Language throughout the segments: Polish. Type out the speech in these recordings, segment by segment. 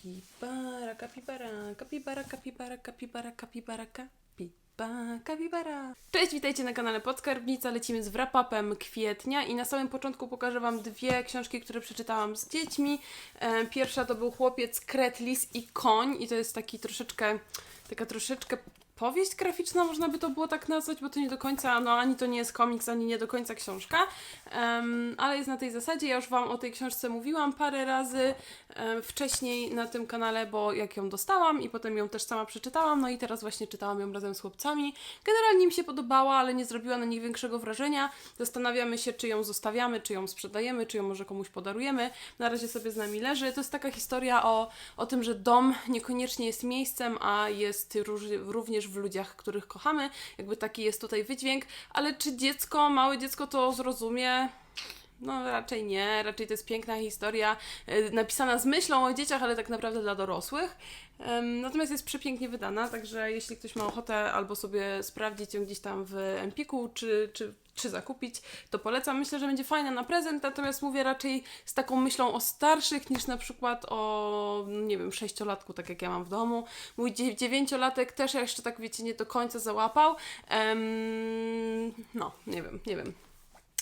Kapibara, kapibara, kapibara, kapibara, kapibara, kapibara, kapibara, kapibara. Cześć, witajcie na kanale Podskarbnica. Lecimy z wrap-upem kwietnia i na samym początku pokażę Wam dwie książki, które przeczytałam z dziećmi. E, Pierwsza to był Chłopiec, Kret, Lis i Koń i to jest taki troszeczkę, taka troszeczkę powieść graficzna, można by to było tak nazwać, bo to nie do końca, no ani to nie jest komiks, ani nie do końca książka, Em, ale jest na tej zasadzie. Ja już Wam o tej książce mówiłam parę razy em, wcześniej na tym kanale, bo jak ją dostałam i potem ją też sama przeczytałam, no i teraz właśnie czytałam ją razem z chłopcami. Generalnie mi się podobała, ale nie zrobiła na nich większego wrażenia. Zastanawiamy się, czy ją zostawiamy, czy ją sprzedajemy, czy ją może komuś podarujemy. Na razie sobie z nami leży. To jest taka historia o, o tym, że dom niekoniecznie jest miejscem, a jest również w ludziach, których kochamy. Jakby taki jest tutaj wydźwięk, ale czy dziecko, małe dziecko to zrozumie? No raczej nie, raczej to jest piękna historia, e, napisana z myślą o dzieciach, ale tak naprawdę dla dorosłych. Natomiast jest przepięknie wydana, także jeśli ktoś ma ochotę albo sobie sprawdzić ją gdzieś tam w Empiku, czy, czy, czy zakupić, to polecam. Myślę, że będzie fajna na prezent, natomiast mówię raczej z taką myślą o starszych niż na przykład o, nie wiem, sześciolatku, tak jak ja mam w domu. Mój dziew- dziewięciolatek też jeszcze tak, wiecie, nie do końca załapał. Em, no, nie wiem, nie wiem.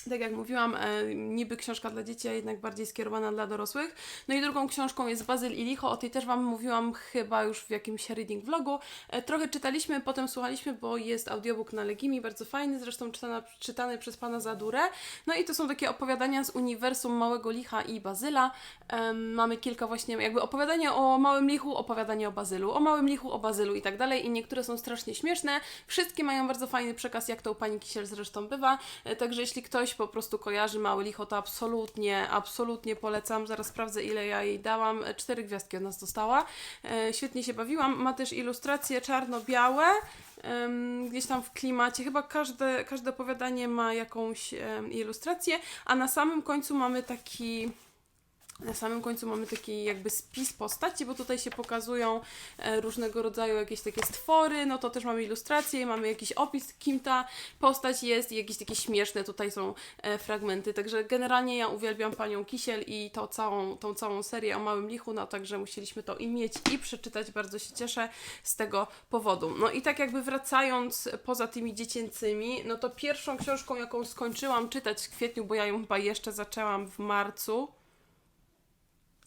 Tak jak mówiłam, e, niby książka dla dzieci, a jednak bardziej skierowana dla dorosłych. No i drugą książką jest Bazyl i Licho, o tej też Wam mówiłam chyba już w jakimś reading vlogu. E, trochę czytaliśmy, potem słuchaliśmy, bo jest audiobook na Legimi, bardzo fajny, zresztą czytana, czytany przez Pana Zadurę. No i to są takie opowiadania z uniwersum Małego Licha i Bazyla. Em, mamy kilka właśnie, jakby opowiadania o Małym Lichu, opowiadanie o Bazylu, o Małym Lichu, o Bazylu i tak dalej. I niektóre są strasznie śmieszne. Wszystkie mają bardzo fajny przekaz, jak to u Pani Kisiel zresztą bywa. E, Także jeśli ktoś po prostu kojarzy Mały Licho, to absolutnie, absolutnie polecam. Zaraz sprawdzę, ile ja jej dałam. E, Cztery gwiazdki od nas dostała. E, Świetnie się bawiłam. Ma też ilustracje czarno-białe. Gdzieś tam w klimacie. Chyba każde, każde opowiadanie ma jakąś ilustrację, a na samym końcu mamy taki. Na samym końcu mamy taki jakby spis postaci, bo tutaj się pokazują e, różnego rodzaju jakieś takie stwory, no to też mamy ilustracje, mamy jakiś opis, kim ta postać jest i jakieś takie śmieszne tutaj są e, fragmenty. Także generalnie ja uwielbiam panią Kisiel i to całą, tą całą serię o Małym Lichu, no także musieliśmy to i mieć i przeczytać. Bardzo się cieszę z tego powodu. No i tak jakby wracając poza tymi dziecięcymi, no to pierwszą książką, jaką skończyłam czytać w kwietniu, bo ja ją chyba jeszcze zaczęłam w marcu,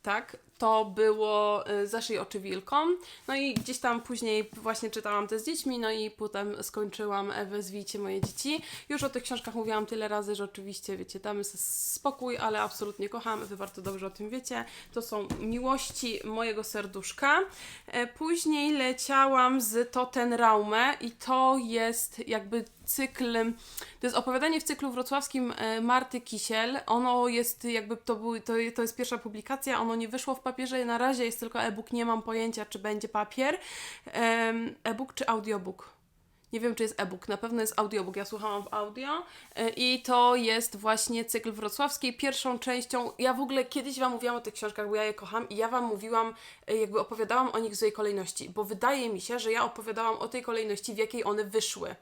tak, to było y, Zaszyj oczy wilkom. No i gdzieś tam później właśnie czytałam te z dziećmi, no i potem skończyłam Wezwijcie moje dzieci. Już o tych książkach mówiłam tyle razy, że oczywiście, wiecie, damy sobie spokój, ale absolutnie kocham, wy bardzo dobrze o tym wiecie. To są miłości mojego serduszka. E, Później leciałam z Totenraume i to jest jakby cykl, to jest opowiadanie w cyklu wrocławskim e, Marty Kisiel. Ono jest jakby, to, był, to, to jest pierwsza publikacja, ono nie wyszło w na razie jest tylko e-book, nie mam pojęcia, czy będzie papier. E-book czy audiobook? Nie wiem, czy jest e-book, na pewno jest audiobook. Ja słuchałam w audio e, i to jest właśnie cykl wrocławski. Pierwszą częścią, ja w ogóle kiedyś Wam mówiłam o tych książkach, bo ja je kocham i ja Wam mówiłam, e, jakby opowiadałam o nich w złej kolejności, bo wydaje mi się, że ja opowiadałam o tej kolejności, w jakiej one wyszły.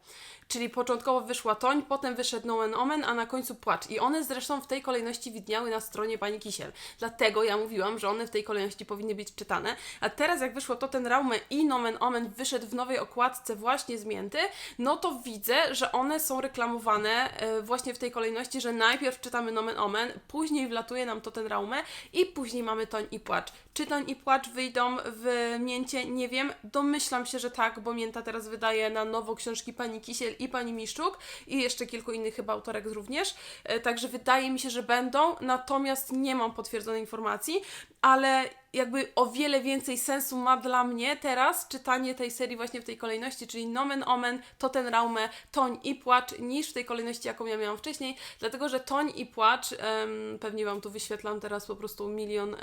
Czyli początkowo wyszła Toń, potem wyszedł Nomen Omen, a na końcu Płacz. I one zresztą w tej kolejności widniały na stronie pani Kisiel. Dlatego ja mówiłam, że one w tej kolejności powinny być czytane. A teraz jak wyszło Toten Raume i Nomen Omen wyszedł w nowej okładce właśnie zmięty, no to widzę, że one są reklamowane e, właśnie w tej kolejności, że najpierw czytamy Nomen Omen, później wlatuje nam Toten Raume i później mamy Toń i Płacz. Czy Toń i Płacz wyjdą w Mięcie? Nie wiem. Domyślam się, że tak, bo Mięta teraz wydaje na nowo książki pani Kisiel i pani Miszczuk i jeszcze kilku innych chyba autorek również. E, Także wydaje mi się, że będą, natomiast nie mam potwierdzonej informacji, ale jakby o wiele więcej sensu ma dla mnie teraz czytanie tej serii właśnie w tej kolejności, czyli Nomen Omen, Totenraume, Toń i Płacz, niż w tej kolejności, jaką ja miałam wcześniej, dlatego, że Toń i Płacz, pewnie Wam tu wyświetlam teraz po prostu milion,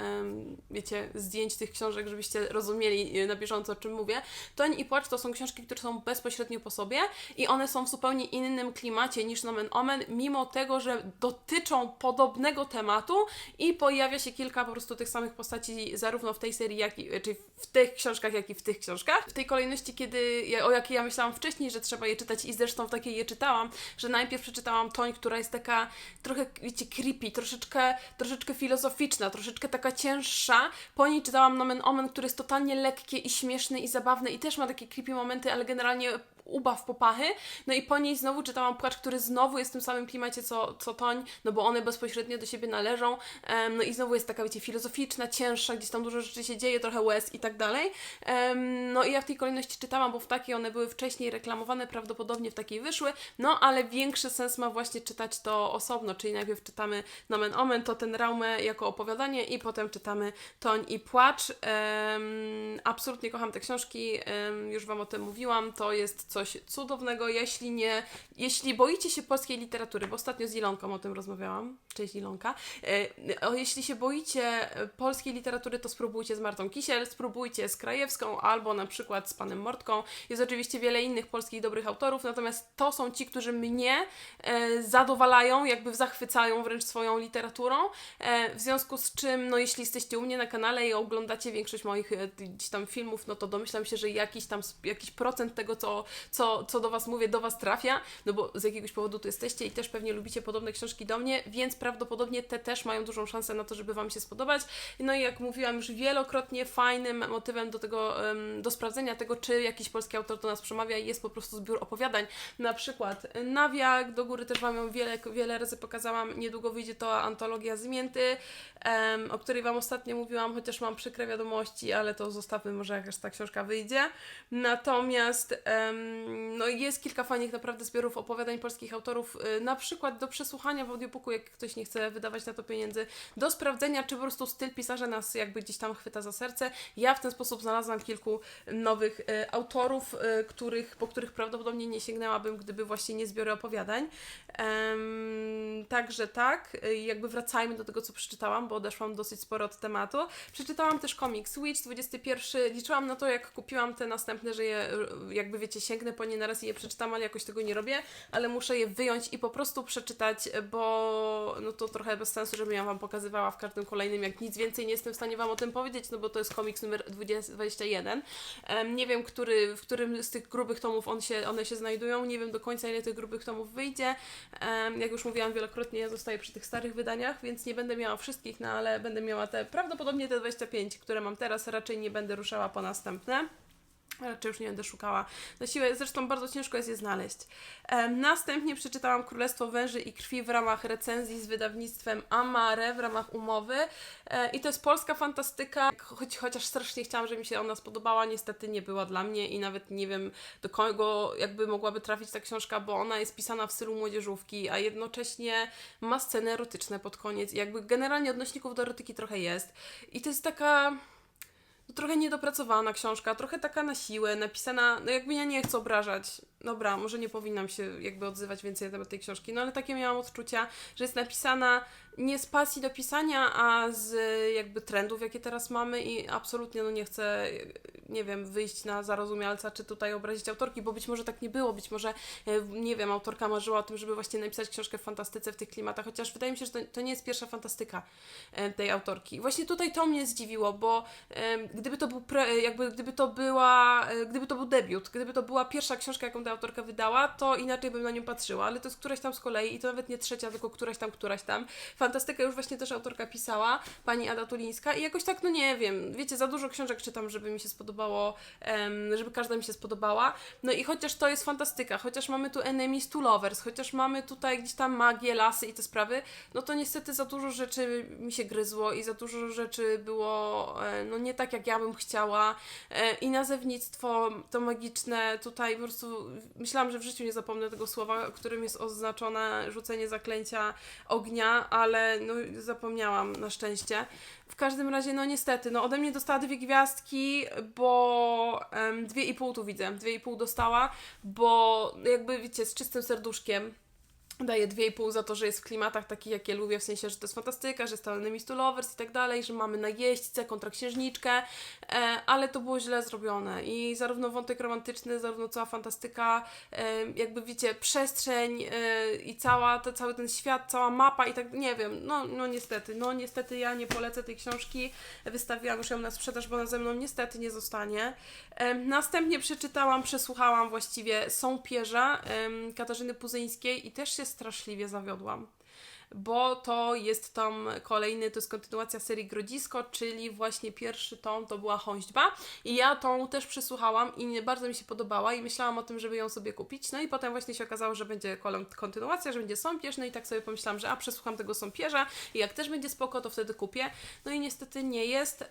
wiecie, zdjęć tych książek, żebyście rozumieli e, na bieżąco, o czym mówię. Toń i Płacz to są książki, które są bezpośrednio po sobie i one są w zupełnie innym klimacie niż Nomen Omen, mimo tego, że dotyczą podobnego tematu i pojawia się kilka po prostu tych samych postaci zarówno w tej serii, jak i, czyli w tych książkach, jak i w tych książkach. W tej kolejności, kiedy, o jakiej ja myślałam wcześniej, że trzeba je czytać i zresztą w takiej je czytałam, że najpierw przeczytałam Toń, która jest taka trochę, wiecie, creepy, troszeczkę, troszeczkę filozoficzna, troszeczkę taka cięższa. Po niej czytałam Nomen Omen, który jest totalnie lekkie i śmieszny i zabawny i też ma takie creepy momenty, ale generalnie ubaw popachy. No i po niej znowu czytałam Płacz, który znowu jest w tym samym klimacie co, co Toń, no bo one bezpośrednio do siebie należą. Em, no i znowu jest taka, wiecie, filozoficzna, cięższa, gdzieś tam dużo rzeczy się dzieje, trochę łez i tak dalej. Em, no i ja w tej kolejności czytałam, bo w takiej one były wcześniej reklamowane, prawdopodobnie w takiej wyszły, no ale większy sens ma właśnie czytać to osobno, czyli najpierw czytamy Nomen Omen, to ten Raumę jako opowiadanie i potem czytamy Toń i Płacz. Em, absolutnie kocham te książki, em, już Wam o tym mówiłam, to jest coś cudownego, jeśli nie, jeśli boicie się polskiej literatury, bo ostatnio z Ilonką o tym rozmawiałam, cześć Ilonka, e, jeśli się boicie e, polskiej literatury, to spróbujcie z Martą Kisiel, spróbujcie z Krajewską albo na przykład z Panem Mordką. Jest oczywiście wiele innych polskich dobrych autorów, natomiast to są ci, którzy mnie e, zadowalają, jakby zachwycają wręcz swoją literaturą, w związku z czym, no jeśli jesteście u mnie na kanale i oglądacie większość moich gdzieś tam filmów, no to domyślam się, że jakiś tam jakiś procent tego, co, co, co do Was mówię, do Was trafia, no bo z jakiegoś powodu tu jesteście i też pewnie lubicie podobne książki do mnie, więc prawdopodobnie te też mają dużą szansę na to, żeby Wam się spodobać. No i jak mówiłam już wielokrotnie, fajnym motywem do tego, do sprawdzenia tego, czy jakiś polski autor do nas przemawia, jest po prostu zbiór opowiadań. Na przykład Nawiak, do góry też Wam ją wiele, wiele razy pokazałam. Niedługo wyjdzie to antologia Zmięty, o której Wam ostatnio mówiłam, chociaż mam przykre wiadomości, ale to zostawmy, może jakaś ta książka wyjdzie. Natomiast no jest kilka fajnych naprawdę zbiorów opowiadań polskich autorów, y, na przykład do przesłuchania w audiobooku, jak ktoś nie chce wydawać na to pieniędzy, do sprawdzenia, czy po prostu styl pisarza nas jakby gdzieś tam chwyta za serce. Ja w ten sposób znalazłam kilku nowych y, autorów, y, których, po których prawdopodobnie nie sięgnęłabym, gdyby właśnie nie zbiory opowiadań. Także tak, jakby wracajmy do tego, co przeczytałam, bo odeszłam dosyć sporo od tematu. Przeczytałam też komiks Witch 21. Liczyłam na to, jak kupiłam te następne, że je, jakby wiecie, sięgnę po nie naraz i je przeczytam, ale jakoś tego nie robię, ale muszę je wyjąć i po prostu przeczytać, bo no to trochę bez sensu, żebym ja Wam pokazywała w każdym kolejnym, jak nic więcej nie jestem w stanie Wam o tym powiedzieć, no bo to jest komiks numer 20, 21. Em, nie wiem, który, w którym z tych grubych tomów on się, one się znajdują, nie wiem do końca, ile tych grubych tomów wyjdzie. Jak już mówiłam wielokrotnie, ja zostaję przy tych starych wydaniach, więc nie będę miała wszystkich, no ale będę miała te, prawdopodobnie te 25, które mam teraz, raczej nie będę ruszała po następne. Raczej już nie będę szukała na siłę, zresztą bardzo ciężko jest je znaleźć. Następnie przeczytałam Królestwo Węży i Krwi w ramach recenzji z wydawnictwem Amare, w ramach umowy. E, I to jest polska fantastyka, choć, chociaż strasznie chciałam, żeby mi się ona spodobała, niestety nie była dla mnie i nawet nie wiem do kogo jakby mogłaby trafić ta książka, bo ona jest pisana w stylu młodzieżówki, a jednocześnie ma sceny erotyczne pod koniec i jakby generalnie odnośników do erotyki trochę jest. I to jest taka trochę niedopracowana książka, trochę taka na siłę, napisana, no jakby ja nie chcę obrażać. Dobra, może nie powinnam się jakby odzywać więcej na temat tej książki, no ale takie miałam odczucia, że jest napisana nie z pasji do pisania, a z jakby trendów, jakie teraz mamy i absolutnie no nie chcę, nie wiem, wyjść na zarozumialca, czy tutaj obrazić autorki, bo być może tak nie było, być może, e, nie wiem, autorka marzyła o tym, żeby właśnie napisać książkę w fantastyce w tych klimatach, chociaż wydaje mi się, że to, to nie jest pierwsza fantastyka e, tej autorki. Właśnie tutaj to mnie zdziwiło, bo gdyby to był pre, jakby gdyby to była, e, gdyby to był debiut, gdyby to była pierwsza książka, jaką ta autorka wydała, to inaczej bym na nią patrzyła, ale to jest któraś tam z kolei i to nawet nie trzecia, tylko któraś tam, któraś tam. Fantastykę już właśnie też autorka pisała, pani Ada Tulińska i jakoś tak, no nie wiem, wiecie, za dużo książek czytam, żeby mi się spodobało, żeby każda mi się spodobała. No i chociaż to jest fantastyka, chociaż mamy tu enemies to lovers, chociaż mamy tutaj gdzieś tam magię, lasy i te sprawy, no to niestety za dużo rzeczy mi się gryzło i za dużo rzeczy było, e, no nie tak jak ja bym chciała e, i nazewnictwo to magiczne tutaj po prostu myślałam, że w życiu nie zapomnę tego słowa, którym jest oznaczone rzucenie zaklęcia ognia, ale no zapomniałam na szczęście. W każdym razie, no niestety, no ode mnie dostała dwie gwiazdki, bo em, dwie i pół tu widzę, dwie i pół dostała, bo jakby wiecie, z czystym serduszkiem daję 2,5 za to, że jest w klimatach takich, jakie lubię, w sensie, że to jest fantastyka, że jest to enemies to lovers i tak dalej, że mamy najeźdźcę kontra księżniczkę, e, ale to było źle zrobione i zarówno wątek romantyczny, zarówno cała fantastyka, e, jakby wiecie, przestrzeń e, i cała, to, cały ten świat, cała mapa i tak, nie wiem, no, no niestety, no niestety ja nie polecę tej książki, wystawiłam już ją na sprzedaż, bo ona ze mną niestety nie zostanie. E, następnie przeczytałam, przesłuchałam właściwie Sąpierza em, Katarzyny Puzyńskiej i też się straszliwie zawiodłam. Bo to jest tam kolejny, to jest kontynuacja serii Grodzisko, czyli właśnie pierwszy tom to była Chąźdźba. I ja tą też przesłuchałam i bardzo mi się podobała i myślałam o tym, żeby ją sobie kupić. No i potem właśnie się okazało, że będzie kontynuacja, że będzie Sąpierz, no i tak sobie pomyślałam, że a przesłucham tego Sąpierza i jak też będzie spoko, to wtedy kupię. No i niestety nie jest.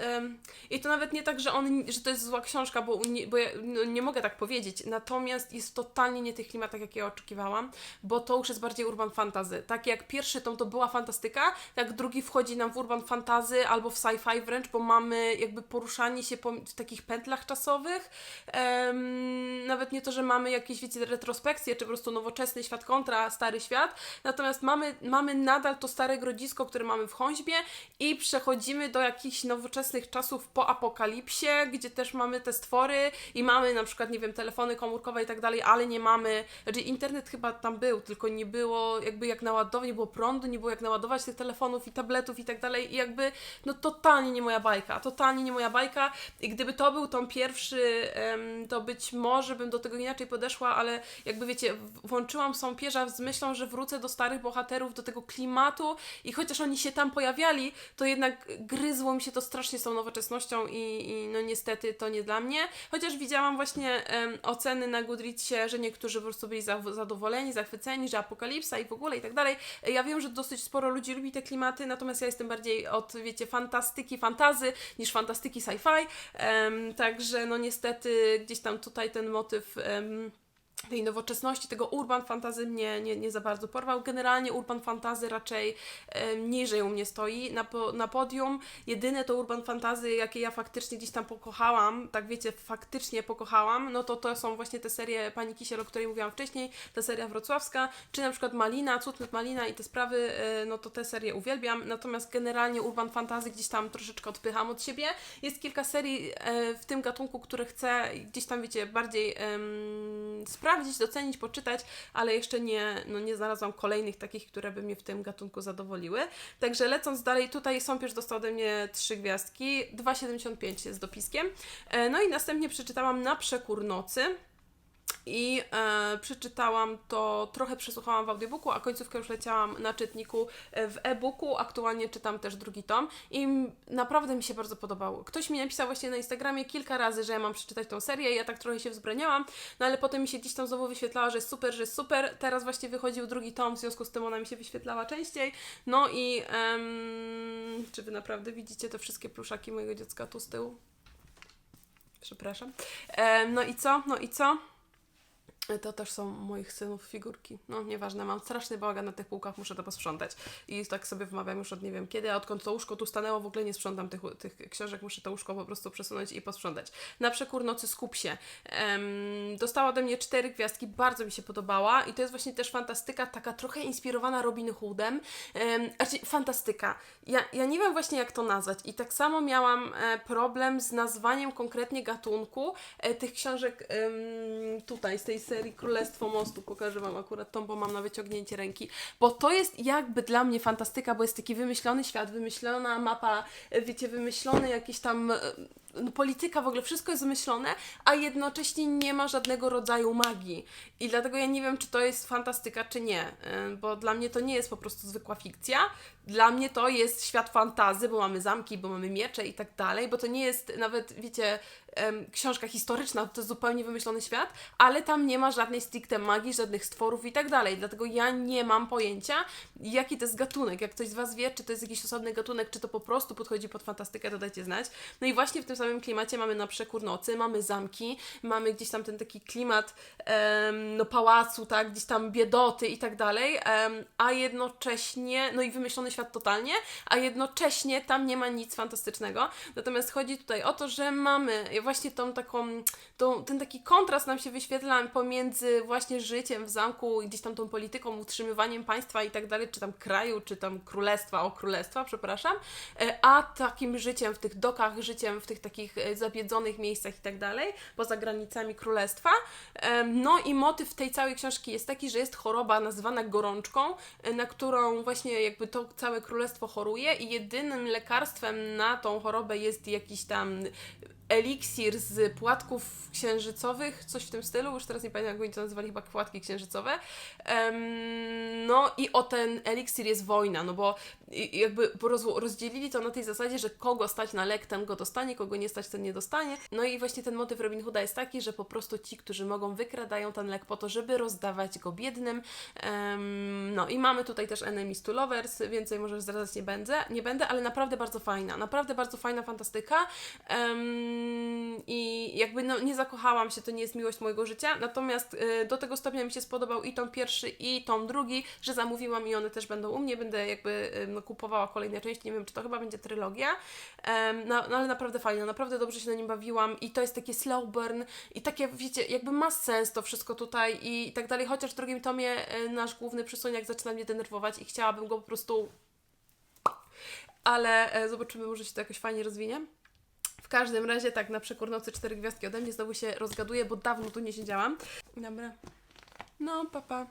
I to nawet nie tak, że, on, że to jest zła książka, bo, bo ja no, nie mogę tak powiedzieć. Natomiast jest totalnie nie tych klimatach, jakie ja oczekiwałam, bo to już jest bardziej urban fantasy. Tak jak pierwszy to była fantastyka, tak drugi wchodzi nam w urban fantasy albo w sci-fi wręcz, bo mamy jakby poruszanie się po, w takich pętlach czasowych. Em, nawet nie to, że mamy jakieś, wiecie, retrospekcje, czy po prostu nowoczesny świat kontra stary świat, natomiast mamy, mamy nadal to stare grodzisko, które mamy w Chąźbie i przechodzimy do jakichś nowoczesnych czasów po apokalipsie, gdzie też mamy te stwory i mamy na przykład, nie wiem, telefony komórkowe i tak dalej, ale nie mamy, znaczy internet chyba tam był, tylko nie było jakby jak naładować, nie było prądu, nie było jak naładować tych telefonów i tabletów i tak dalej i jakby, no totalnie nie moja bajka, totalnie nie moja bajka i gdyby to był tom pierwszy, to być może bym do tego inaczej podeszła, ale jakby wiecie, włączyłam Sąpierza z myślą, że wrócę do starych bohaterów, do tego klimatu i chociaż oni się tam pojawiali, to jednak gryzło mi się to strasznie z tą nowoczesnością i, i no niestety to nie dla mnie. Chociaż widziałam właśnie em, oceny na Goodreadsie, że niektórzy po prostu byli za, zadowoleni, zachwyceni, że apokalipsa i w ogóle i tak dalej. Ja wiem, że dosyć sporo ludzi lubi te klimaty, natomiast ja jestem bardziej od, wiecie, fantastyki, fantazy niż fantastyki sci-fi. Em, także no niestety gdzieś tam tutaj ten motyw em, tej nowoczesności, tego urban fantazy mnie nie, nie za bardzo porwał. Generalnie urban fantazy raczej em, niżej u mnie stoi na, po, na podium. Jedyne to urban fantazy, jakie ja faktycznie gdzieś tam pokochałam, tak wiecie, faktycznie pokochałam, no to to są właśnie te serie Pani Kisiel, o której mówiłam wcześniej, ta seria wrocławska, czy na przykład Malina, Cud Malina i te sprawy, e, no to te serie uwielbiam, natomiast generalnie urban fantazy gdzieś tam troszeczkę odpycham od siebie. Jest kilka serii e, w tym gatunku, które chcę gdzieś tam, wiecie, bardziej em, sprawdzić, docenić, poczytać, ale jeszcze nie, no nie znalazłam kolejnych takich, które by mnie w tym gatunku zadowoliły. Także lecąc dalej, tutaj Sąpierz dostał ode mnie trzy gwiazdki, 2,75 z dopiskiem. E, no i następnie przeczytałam Na przekór nocy. I e, przeczytałam to, trochę przesłuchałam w audiobooku, a końcówkę już leciałam na czytniku e, w e-booku. Aktualnie czytam też drugi tom i naprawdę mi się bardzo podobało. Ktoś mi napisał właśnie na Instagramie kilka razy, że ja mam przeczytać tą serię i ja tak trochę się wzbraniałam, no ale potem mi się gdzieś tam znowu wyświetlała, że jest super, że jest super. Teraz właśnie wychodził drugi tom, w związku z tym ona mi się wyświetlała częściej. No i em, czy wy naprawdę widzicie te wszystkie pluszaki mojego dziecka tu z tyłu? Przepraszam. Em, no i co? No i co? To też są moich synów figurki. No, nieważne, mam straszny bałagan na tych półkach, muszę to posprzątać. I tak sobie wmawiam już od nie wiem kiedy, a odkąd to łóżko tu stanęło, w ogóle nie sprzątam tych, tych książek, muszę to łóżko po prostu przesunąć i posprzątać. Na przekór nocy skup się. Em, dostała ode mnie cztery gwiazdki, bardzo mi się podobała i to jest właśnie też fantastyka, taka trochę inspirowana Robin Hoodem. Um, znaczy, fantastyka. Ja, ja nie wiem właśnie jak to nazwać i tak samo miałam e, problem z nazwaniem konkretnie gatunku e, tych książek tutaj, z tej serii Królestwo Mostu. Pokażę Wam akurat tą, bo mam na wyciągnięcie ręki. Bo to jest jakby dla mnie fantastyka, bo jest taki wymyślony świat, wymyślona mapa, e, wiecie, wymyślony jakiś tam e, no, polityka, w ogóle wszystko jest wymyślone, a jednocześnie nie ma żadnego rodzaju magii. I dlatego ja nie wiem, czy to jest fantastyka, czy nie, y, bo dla mnie to nie jest po prostu zwykła fikcja. Dla mnie to jest świat fantazy, bo mamy zamki, bo mamy miecze i tak dalej, bo to nie jest nawet, wiecie, em, książka historyczna, to jest zupełnie wymyślony świat, ale tam nie ma żadnej stricte magii, żadnych stworów i tak dalej. Dlatego ja nie mam pojęcia, jaki to jest gatunek. Jak ktoś z Was wie, czy to jest jakiś osobny gatunek, czy to po prostu podchodzi pod fantastykę, to dajcie znać. No i właśnie w tym samym klimacie mamy na przekór nocy, mamy zamki, mamy gdzieś tam ten taki klimat em, no pałacu, tak, gdzieś tam biedoty i tak dalej, em, a jednocześnie, no i wymyślony świat totalnie, a jednocześnie tam nie ma nic fantastycznego. Natomiast chodzi tutaj o to, że mamy właśnie tą taką, tą, ten taki kontrast nam się wyświetla pomiędzy właśnie życiem w zamku i gdzieś tam tą polityką, utrzymywaniem państwa i tak dalej, czy tam kraju, czy tam królestwa, o królestwa, przepraszam, e, a takim życiem w tych dokach, życiem w tych takich e, zabiedzonych miejscach i tak dalej, poza granicami królestwa. Em, No i motyw tej całej książki jest taki, że jest choroba nazywana gorączką, e, na którą właśnie jakby to całe królestwo choruje i jedynym lekarstwem na tą chorobę jest jakiś tam eliksir z płatków księżycowych, coś w tym stylu, już teraz nie pamiętam jak oni to nazywali, chyba płatki księżycowe. Em, no i o ten eliksir jest wojna, no bo jakby roz, rozdzielili to na tej zasadzie, że kogo stać na lek, ten go dostanie, kogo nie stać, ten nie dostanie. No i właśnie ten motyw Robin Hooda jest taki, że po prostu ci, którzy mogą, wykradają ten lek po to, żeby rozdawać go biednym. Em, no i mamy tutaj też Enemies to Lovers, więcej może zdradzać nie będę, nie będę, ale naprawdę bardzo fajna, naprawdę bardzo fajna fantastyka. Em, I jakby no, nie zakochałam się, to nie jest miłość mojego życia, natomiast y, do tego stopnia mi się spodobał i tom pierwszy, i tom drugi, że zamówiłam i one też będą u mnie, będę jakby no, kupowała kolejne części, nie wiem czy to chyba będzie trylogia, no, no ale naprawdę fajnie, naprawdę dobrze się na nim bawiłam i to jest takie slow burn i takie, wiecie, jakby ma sens to wszystko tutaj i, tak dalej, chociaż w drugim tomie y, nasz główny przysłoniak zaczyna mnie denerwować i chciałabym go po prostu ale e, zobaczymy, może się to jakoś fajnie rozwinie. W każdym razie, tak, na przekór nocy cztery gwiazdki ode mnie znowu się rozgaduję, bo dawno tu nie siedziałam. Dobra. No, papa.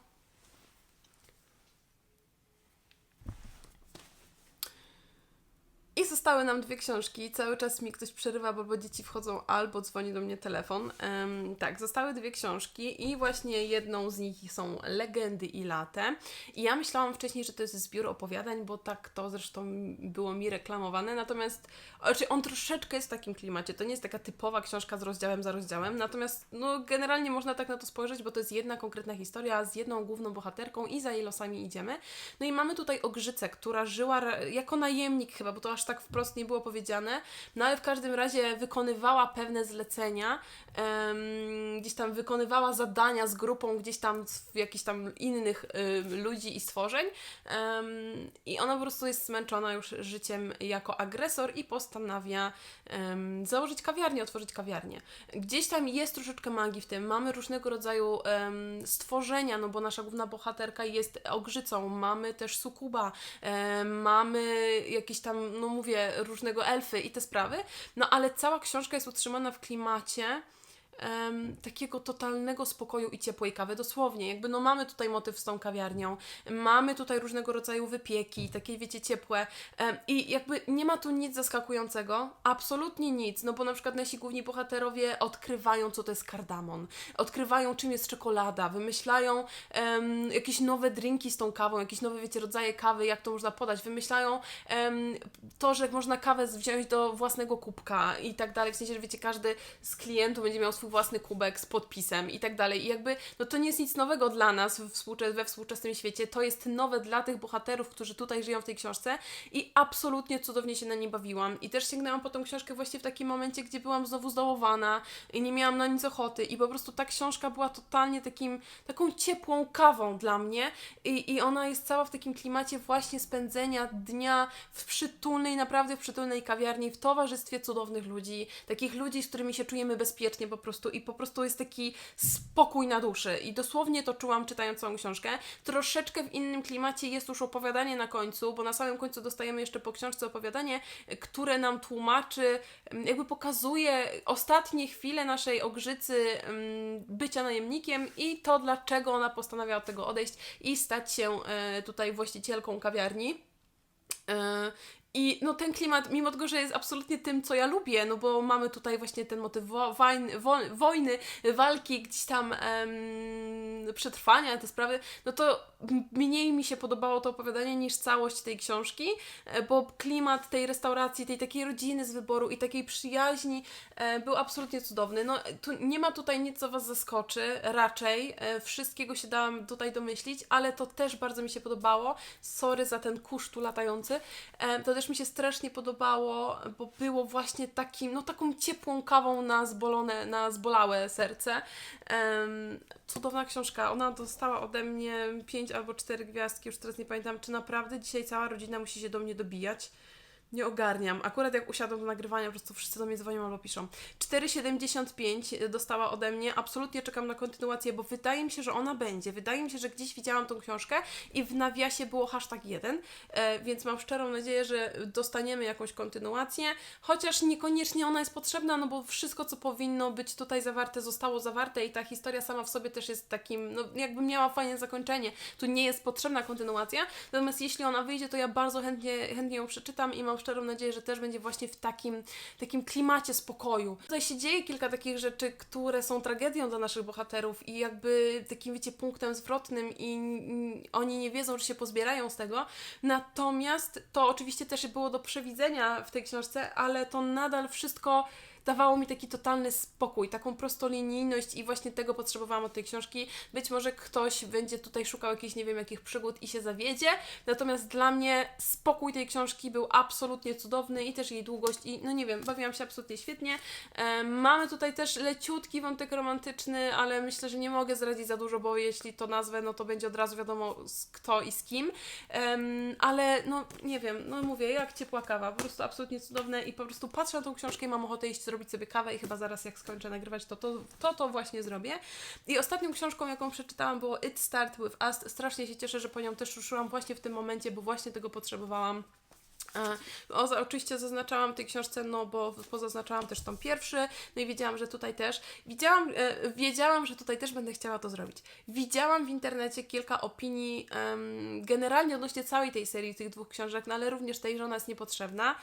I zostały nam dwie książki. Cały czas mi ktoś przerywa, bo, bo dzieci wchodzą albo dzwoni do mnie telefon. Em, tak, zostały dwie książki i właśnie jedną z nich są Legendy i Late. I ja myślałam wcześniej, że to jest zbiór opowiadań, bo tak to zresztą było mi reklamowane. Natomiast znaczy on troszeczkę jest w takim klimacie. To nie jest taka typowa książka z rozdziałem za rozdziałem. Natomiast no, generalnie można tak na to spojrzeć, bo to jest jedna konkretna historia z jedną główną bohaterką i za jej losami idziemy. No i mamy tutaj Ogrzycę, która żyła jako najemnik chyba, bo to aż tak wprost nie było powiedziane, no ale w każdym razie wykonywała pewne zlecenia, em, gdzieś tam wykonywała zadania z grupą gdzieś tam jakichś tam innych y, ludzi i stworzeń em, i ona po prostu jest zmęczona już życiem jako agresor i postanawia em, założyć kawiarnię, otworzyć kawiarnię. Gdzieś tam jest troszeczkę magii w tym, mamy różnego rodzaju em, stworzenia, no bo nasza główna bohaterka jest ogrzycą, mamy też sukuba, em, mamy jakieś tam, no mówię, różnego elfy i te sprawy, no ale cała książka jest utrzymana w klimacie em, takiego totalnego spokoju i ciepłej kawy, dosłownie. Jakby no mamy tutaj motyw z tą kawiarnią, mamy tutaj różnego rodzaju wypieki, takie wiecie, ciepłe em, i jakby nie ma tu nic zaskakującego, absolutnie nic, no bo na przykład nasi główni bohaterowie odkrywają, co to jest kardamon, odkrywają, czym jest czekolada, wymyślają em, jakieś nowe drinki z tą kawą, jakieś nowe, wiecie, rodzaje kawy, jak to można podać, wymyślają em, to, że można kawę wziąć do własnego kubka i tak dalej, w sensie, że wiecie, każdy z klientów będzie miał swój własny kubek z podpisem i tak dalej. I jakby, no to nie jest nic nowego dla nas współcze- we współczesnym świecie, to jest nowe dla tych bohaterów, którzy tutaj żyją w tej książce. I absolutnie cudownie się na niej bawiłam. I też sięgnęłam po tą książkę właśnie w takim momencie, gdzie byłam znowu zdołowana i nie miałam na nic ochoty. I po prostu ta książka była totalnie takim, taką ciepłą kawą dla mnie. I, i ona jest cała w takim klimacie właśnie spędzenia dnia w przytulnej, naprawdę w przytulnej kawiarni, w towarzystwie cudownych ludzi, takich ludzi, z którymi się czujemy bezpiecznie po prostu i po prostu jest taki spokój na duszy i dosłownie to czułam czytając całą książkę. Troszeczkę w innym klimacie jest już opowiadanie na końcu, bo na samym końcu dostajemy jeszcze po książce opowiadanie, które nam tłumaczy, em, jakby pokazuje ostatnie chwile naszej ogrzycy em, bycia najemnikiem i to, dlaczego ona postanawia od tego odejść i stać się e, tutaj właścicielką kawiarni. I no ten klimat, mimo tego, że jest absolutnie tym, co ja lubię, no bo mamy tutaj właśnie ten motyw wo- wojny, wo- wojny, walki, gdzieś tam em, przetrwania, te sprawy, no to mniej mi się podobało to opowiadanie niż całość tej książki, e, bo klimat tej restauracji, tej takiej rodziny z wyboru i takiej przyjaźni e, był absolutnie cudowny. No, tu nie ma tutaj nic, co Was zaskoczy, raczej. E, wszystkiego się dałam tutaj domyślić, ale to też bardzo mi się podobało. Sorry za ten kurz tu latający. E, to też mi się strasznie podobało, bo było właśnie takim, no taką ciepłą kawą na zbolone, na zbolałe serce. Cudowna książka. Ona dostała ode mnie 5 albo 4 gwiazdki, już teraz nie pamiętam, czy naprawdę dzisiaj cała rodzina musi się do mnie dobijać. Nie ogarniam. Akurat jak usiadłam do nagrywania, po prostu wszyscy do mnie dzwonią albo piszą. 4,75 dostała ode mnie. Absolutnie czekam na kontynuację, bo wydaje mi się, że ona będzie. Wydaje mi się, że gdzieś widziałam tą książkę i w nawiasie było hashtag 1, e, więc mam szczerą nadzieję, że dostaniemy jakąś kontynuację, chociaż niekoniecznie ona jest potrzebna, no bo wszystko, co powinno być tutaj zawarte, zostało zawarte i ta historia sama w sobie też jest takim, no jakby miała fajne zakończenie. Tu nie jest potrzebna kontynuacja, natomiast jeśli ona wyjdzie, to ja bardzo chętnie, chętnie ją przeczytam i mam szczerą nadzieję, że też będzie właśnie w takim, takim klimacie spokoju. Tutaj się dzieje kilka takich rzeczy, które są tragedią dla naszych bohaterów i jakby takim, wiecie, punktem zwrotnym i oni nie wiedzą, że się pozbierają z tego. Natomiast to oczywiście też było do przewidzenia w tej książce, ale to nadal wszystko dawało mi taki totalny spokój, taką prostolinijność i właśnie tego potrzebowałam od tej książki. Być może ktoś będzie tutaj szukał jakichś, nie wiem, jakich przygód i się zawiedzie, natomiast dla mnie spokój tej książki był absolutnie cudowny i też jej długość i no nie wiem, bawiłam się absolutnie świetnie. E, mamy tutaj też leciutki wątek romantyczny, ale myślę, że nie mogę zdradzić za dużo, bo jeśli to nazwę, no to będzie od razu wiadomo kto i z kim. Ale no nie wiem, no mówię, jak ciepła kawa, po prostu absolutnie cudowne i po prostu patrzę na tą książkę i mam ochotę iść zrobić sobie kawę i chyba zaraz jak skończę nagrywać, to to, to, to właśnie zrobię. I ostatnią książką, jaką przeczytałam było It Start With Us. Strasznie się cieszę, że po nią też ruszyłam właśnie w tym momencie, bo właśnie tego potrzebowałam. E, O, oczywiście zaznaczałam w tej książce, no bo pozaznaczałam też tą pierwszy, no i wiedziałam, że tutaj też. Widziałam, e, wiedziałam, że tutaj też będę chciała to zrobić. Widziałam w internecie kilka opinii generalnie odnośnie całej tej serii, tych dwóch książek, no ale również tej, że ona jest niepotrzebna.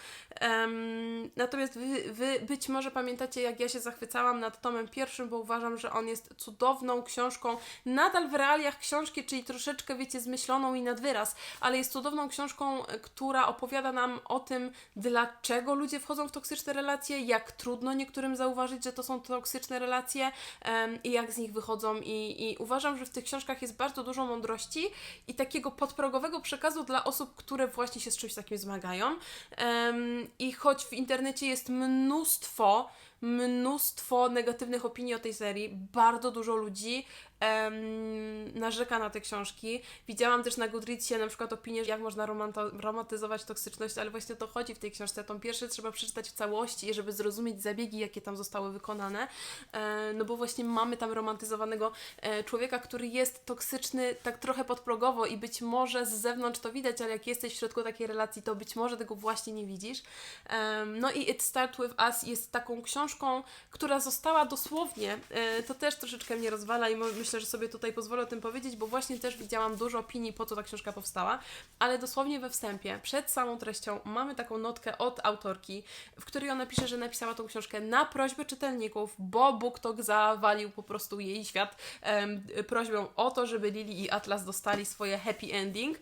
Natomiast wy, wy być może pamiętacie, jak ja się zachwycałam nad tomem pierwszym, bo uważam, że on jest cudowną książką, nadal w realiach książki, czyli troszeczkę, wiecie, zmyśloną i nad wyraz, ale jest cudowną książką, która opowiada nam o tym, dlaczego ludzie wchodzą w toksyczne relacje, jak trudno niektórym zauważyć, że to są toksyczne relacje em, i jak z nich wychodzą. I, I uważam, że w tych książkach jest bardzo dużo mądrości i takiego podprogowego przekazu dla osób, które właśnie się z czymś takim zmagają. Em, I choć w internecie jest mnóstwo mnóstwo negatywnych opinii o tej serii. Bardzo dużo ludzi em, narzeka na te książki. Widziałam też na Goodreadsie na przykład opinię, jak można romantyzować toksyczność, ale właśnie to chodzi w tej książce. Tą pierwszą trzeba przeczytać w całości, żeby zrozumieć zabiegi, jakie tam zostały wykonane. E, no bo właśnie mamy tam romantyzowanego e, człowieka, który jest toksyczny tak trochę podprogowo i być może z zewnątrz to widać, ale jak jesteś w środku takiej relacji, to być może tego właśnie nie widzisz. Em, no i It Start With Us jest taką książką, która została dosłownie, e, to też troszeczkę mnie rozwala i mo- myślę, że sobie tutaj pozwolę o tym powiedzieć, bo właśnie też widziałam dużo opinii, po co ta książka powstała, ale dosłownie we wstępie, przed samą treścią, mamy taką notkę od autorki, w której ona pisze, że napisała tą książkę na prośbę czytelników, bo BookTok zawalił po prostu jej świat prośbą o to, żeby Lili i Atlas dostali swoje happy ending.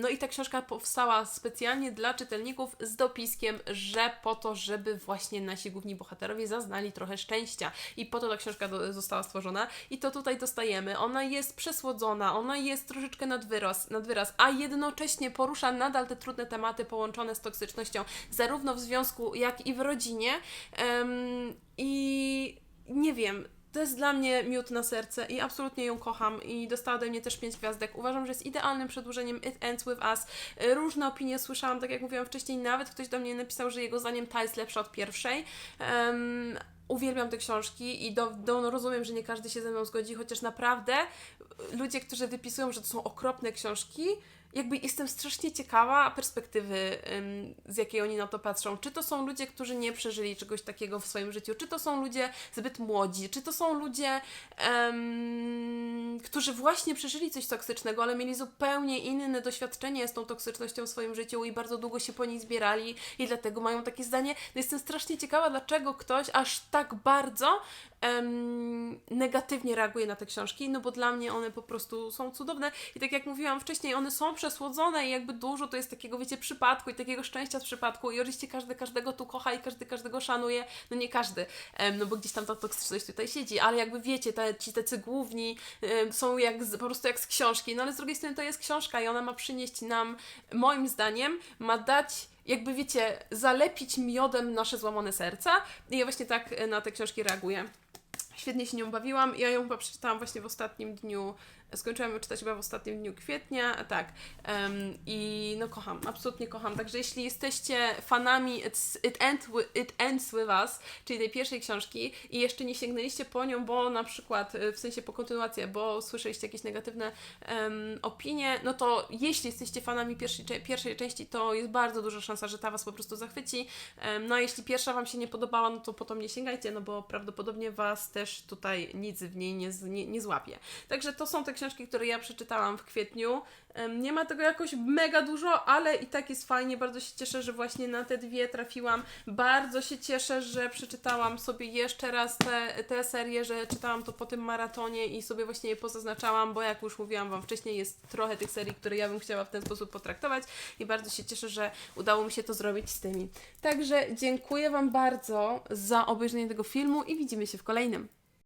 No i ta książka powstała specjalnie dla czytelników z dopiskiem, że po to, żeby właśnie nasi główni bohaterowie zaznali trochę szczęścia i po to ta książka do, została stworzona i to tutaj dostajemy. Ona jest przesłodzona, ona jest troszeczkę nad wyraz, nad wyraz a jednocześnie porusza nadal te trudne tematy połączone z toksycznością, zarówno w związku, jak i w rodzinie. Em, I nie wiem, to jest dla mnie miód na serce i absolutnie ją kocham i dostała ode mnie też 5 gwiazdek. Uważam, że jest idealnym przedłużeniem It Ends With Us. Różne opinie słyszałam, tak jak mówiłam wcześniej, nawet ktoś do mnie napisał, że jego zdaniem ta jest lepsza od pierwszej. Em, uwielbiam te książki i do, do, no rozumiem, że nie każdy się ze mną zgodzi, chociaż naprawdę ludzie, którzy wypisują, że to są okropne książki, jakby jestem strasznie ciekawa perspektywy, z jakiej oni na to patrzą. Czy to są ludzie, którzy nie przeżyli czegoś takiego w swoim życiu, czy to są ludzie zbyt młodzi, czy to są ludzie, em, którzy właśnie przeżyli coś toksycznego, ale mieli zupełnie inne doświadczenie z tą toksycznością w swoim życiu i bardzo długo się po niej zbierali i dlatego mają takie zdanie. No jestem strasznie ciekawa, dlaczego ktoś aż tak bardzo em, negatywnie reaguje na te książki, no bo dla mnie one po prostu są cudowne i tak jak mówiłam wcześniej, one są przesłodzone i jakby dużo to jest takiego, wiecie, przypadku i takiego szczęścia z przypadku i oczywiście każdy każdego tu kocha i każdy każdego szanuje, no nie każdy, no bo gdzieś tam ta toksyczność tutaj siedzi, ale jakby wiecie, te, ci tacy główni są jak z, po prostu jak z książki, no ale z drugiej strony to jest książka i ona ma przynieść nam, moim zdaniem, ma dać jakby wiecie, zalepić miodem nasze złamane serca i ja właśnie tak e, na te książki reaguję. Świetnie się nią bawiłam. Ja ją chyba przeczytałam właśnie w ostatnim dniu. Skończyłam ją czytać chyba w ostatnim dniu kwietnia, tak. Em, I no kocham, absolutnie kocham. Także jeśli jesteście fanami it, end, it Ends With Us, czyli tej pierwszej książki i jeszcze nie sięgnęliście po nią, bo na przykład, e, w sensie po kontynuację, bo słyszeliście jakieś negatywne em, opinie, no to jeśli jesteście fanami pierwszej, pierwszej części, to jest bardzo duża szansa, że ta Was po prostu zachwyci. Em, No a jeśli pierwsza Wam się nie podobała, no to potem nie sięgajcie, no bo prawdopodobnie Was też tutaj nic w niej nie, nie, nie złapie. Także to są te książki, które ja przeczytałam w kwietniu. Nie ma tego jakoś mega dużo, ale i tak jest fajnie. Bardzo się cieszę, że właśnie na te dwie trafiłam. Bardzo się cieszę, że przeczytałam sobie jeszcze raz te, te że czytałam to po tym maratonie i sobie właśnie je pozaznaczałam, bo jak już mówiłam Wam wcześniej, jest trochę tych serii, które ja bym chciała w ten sposób potraktować i bardzo się cieszę, że udało mi się to zrobić z tymi. Także dziękuję Wam bardzo za obejrzenie tego filmu i widzimy się w kolejnym.